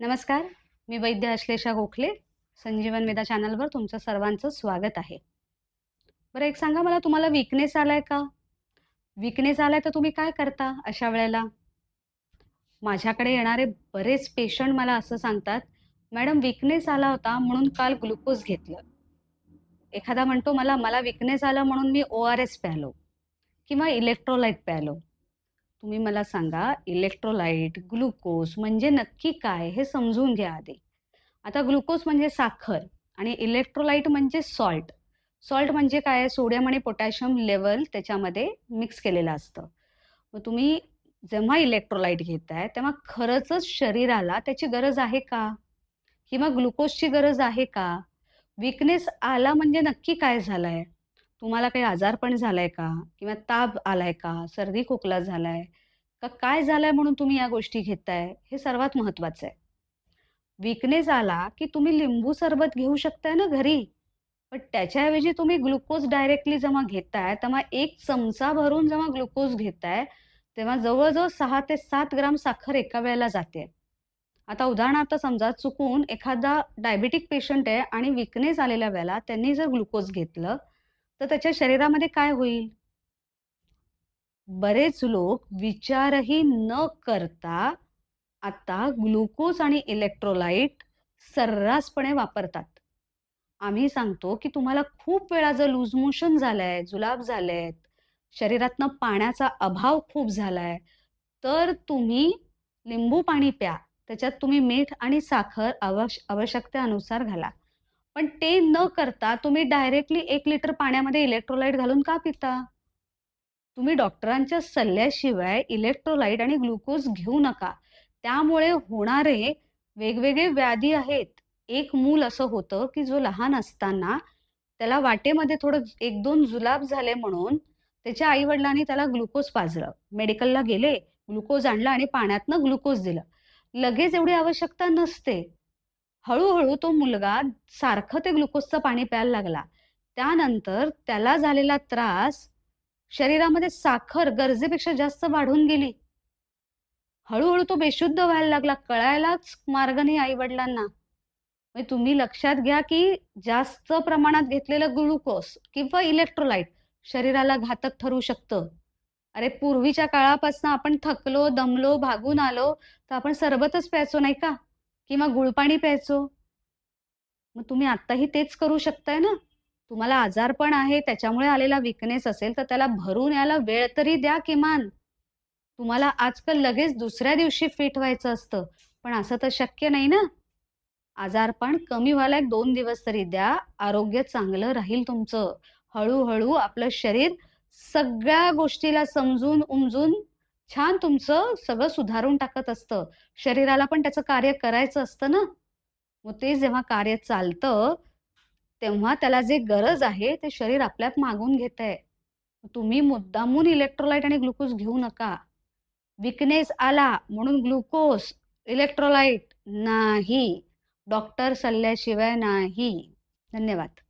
नमस्कार मी वैद्य अश्लेषा गोखले संजीवन मेधा चॅनलवर तुमचं सर्वांचं स्वागत आहे. बरं एक सांगा मला तुम्हाला विकनेस आलाय का? विकनेस आलाय तर तुम्ही काय करता अशा वेळेला? माझ्याकडे येणारे बरेच पेशंट मला असं सांगतात मॅडम विकनेस आला होता म्हणून काल ग्लुकोज घेतलं. एखादा म्हणतो मला मला विकनेस आला म्हणून मी ओ आर एस प्यालो किंवा इलेक्ट्रोलाइट प्यालो. तुम्ही मला सांगा इलेक्ट्रोलाइट ग्लुकोज म्हणजे नक्की काय हे समजून घ्या आधी. आता ग्लुकोज म्हणजे साखर आणि इलेक्ट्रोलाइट म्हणजे सॉल्ट सॉल्ट म्हणजे काय? सोडियम आणि पोटॅशियम लेवल त्याच्यामध्ये मिक्स केलेलं असतं. मग तुम्ही जेव्हा इलेक्ट्रोलाइट घेताय तेव्हा खरंच शरीराला त्याची गरज आहे का? किंवा ग्लुकोजची गरज आहे का? विकनेस आला म्हणजे नक्की काय झालंय? तुम्हाला काही आजारपण झालाय का? किंवा ताप आलाय का? सर्दी खोकला झालाय का? काय झालंय म्हणून तुम्ही या गोष्टी घेताय? हे सर्वात महत्वाचं आहे. विकनेस आला की तुम्ही लिंबू सरबत घेऊ शकताय ना घरी? पण त्याच्याऐवजी तुम्ही ग्लुकोज डायरेक्टली जेव्हा घेताय तेव्हा एक चमचा भरून जेव्हा ग्लुकोज घेताय तेव्हा जवळजवळ सहा ते सात ग्राम साखर एका वेळेला जाते. आता उदाहरणार्थ समजा चुकून एखादा डायबिटिक पेशंट आहे आणि विकनेस आलेल्या वेळेला त्यांनी जर ग्लुकोज घेतलं तर त्याच्या शरीरामध्ये काय होईल? बरेच लोक विचारही न करता आता ग्लुकोज आणि इलेक्ट्रोलाइट सर्रासपणे वापरतात. आम्ही सांगतो की तुम्हाला खूप वेळा जर लूज मोशन झालंय जुलाब झालेत शरीरातनं पाण्याचा अभाव खूप झालाय तर तुम्ही लिंबू पाणी प्या. त्याच्यात तुम्ही मीठ आणि साखर आवश आवश्यकतेनुसार घाला. पण ते न करता तुम्ही डायरेक्टली एक लिटर पाण्यामध्ये इलेक्ट्रोलाइट घालून का पिता? तुम्ही डॉक्टरांच्या सल्ल्याशिवाय इलेक्ट्रोलाइट आणि ग्लुकोज घेऊ नका. त्यामुळे होणारे वेगवेगळे व्याधी आहेत. एक मूल असं होतं की जो लहान असताना त्याला वाटेमध्ये थोडं एक दोन जुलाब झाले म्हणून त्याच्या आई वडिलांनी त्याला ग्लुकोज पाजलं. मेडिकलला गेले ग्लुकोज आणला आणि पाण्यातनं ग्लुकोज दिलं. लगेच एवढी आवश्यकता नसते. हळूहळू तो मुलगा सारखं ते ग्लुकोजचं पाणी प्यायला लागला. त्यानंतर त्याला झालेला त्रास शरीरामध्ये साखर गरजेपेक्षा जास्त वाढून गेली. हळूहळू तो बेशुद्ध व्हायला लागला कळायलाच मार्ग नाही आई वडिलांना म्हणजे तुम्ही लक्षात घ्या की जास्त प्रमाणात घेतलेलं ग्लुकोज किंवा इलेक्ट्रोलाइट शरीराला घातक ठरू शकतं. अरे पूर्वीच्या काळापासून आपण थकलो दमलो भागून आलो तर आपण सरबतच प्यायचो नाही का? किंवा गुळपाणी प्यायचो? मग तुम्ही आत्ताही तेच करू शकताय ना? तुम्हाला आजारपण आहे त्याच्यामुळे आलेला विकनेस असेल तर त्याला भरून यायला वेळ तरी द्या किमान. तुम्हाला आजकाल लगेच दुसऱ्या दिवशी फिट व्हायचं असतं पण असं तर शक्य नाही ना? आजारपण कमी व्हायला एक दोन दिवस तरी द्या आरोग्य चांगलं राहील तुमचं. हळूहळू आपलं शरीर सगळ्या गोष्टीला समजून उमजून छान तुमचं सगळं सुधारून टाकत असतं. शरीराला पण त्याचं कार्य करायचं असतं ना? मग ते जेव्हा कार्य चालतं तेव्हा त्याला जे गरज आहे ते शरीर आपल्यात मागून घेत आहे तुम्ही मुद्दामून इलेक्ट्रोलाइट आणि ग्लुकोज घेऊ नका. विकनेस आला म्हणून ग्लुकोज इलेक्ट्रोलाइट नाही. डॉक्टर सल्ल्याशिवाय नाही. धन्यवाद.